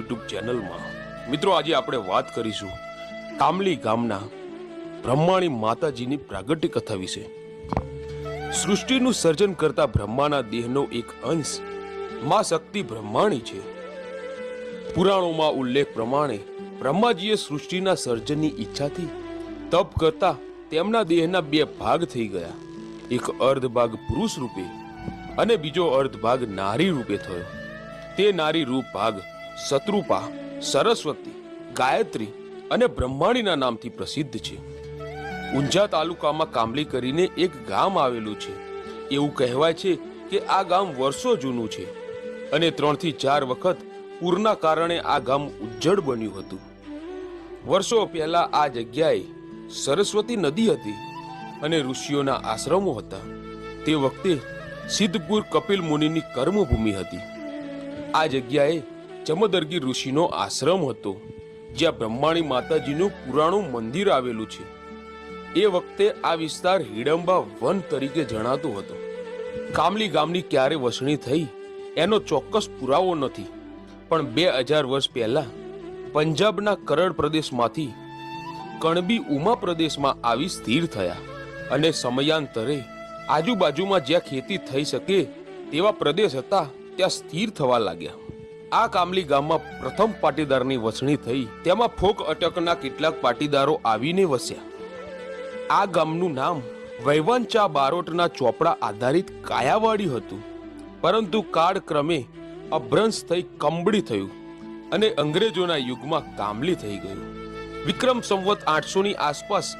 YouTube ચેનલમાં. મિત્રો, આજે આપણે વાત કરીશું કામલી ગામના બ્રહ્માણી માતાજીની પ્રાગટ્ય કથા વિશે. સૃષ્ટિનું સર્જન કરતા બ્રહ્માના દેહનો એક અંશમાં શક્તિ બ્રહ્માણી છે. પુરાણોમાં ઉલ્લેખ પ્રમાણે બ્રહ્માજીએ સૃષ્ટિના સર્જનની ઈચ્છાથી તપ કરતા તેમના દેહના બે ભાગ થઈ ગયા. એક અર્ધ ભાગ પુરુષ રૂપે અને બીજો અર્ધ ભાગ નારી રૂપે થયો. તે નારી રૂપ ભાગ શત્રુપા, સરસ્વતી, ગાયત્રી અને બ્રહ્માણીના નામથી પ્રસિદ્ધ છે. ઊંઝા તાલુકામાં કામલી કરીને એક ગામ આવેલું છે. એવું કહેવાય છે કે આ ગામ વર્ષો જૂનું છે અને ત્રણથી ચાર વખત પૂરના કારણે આ ગામ ઉજ્જડ બન્યું હતું. વર્ષો પહેલા આ જગ્યાએ સરસ્વતી નદી હતી અને ઋષિઓના આશ્રમો હતા. તે વખતે સિદ્ધપુર કપિલ મુનિની કર્મભૂમિ હતી. આ જગ્યાએ જમદર્ગી ઋષિનો આશ્રમ હતો, જ્યાં બ્રહ્માણી માતાજીનું પુરાણું મંદિર આવેલું છે. એ વખતે આ વિસ્તાર હિડંબા વન તરીકે જણાતો હતો. કામલી ગામની ક્યારે વસણી થઈ, એનો ચોક્કસ પુરાવો નથી. પણ બે હજાર વર્ષ પહેલા, પંજાબના કરડ પ્રદેશમાંથી કણબી ઉમા પ્રદેશમાં આવી સ્થિર થયા અને સમયાંતરે આજુબાજુમાં જ્યાં ખેતી થઈ શકે તેવા પ્રદેશ હતા, ત્યાં સ્થિર થવા લાગ્યા. આ કામલી ગામમાં પ્રથમ પાટીદારની વસણી થઈ. તેમાં ફોક અટકના કેટલાક પાટીદારો આવીને વસ્યા. આ ગામનું નામ વૈવંચા બારોટના ચોપડા આધારિત કાયાવાડી હતું. પરંતુ કાળક્રમે અભ્રંશ થઈ કંબળી થયું અને અંગ્રેજોના યુગમાં કામલી થઈ ગયું. વિક્રમ સંવત આઠસો ની આસપાસ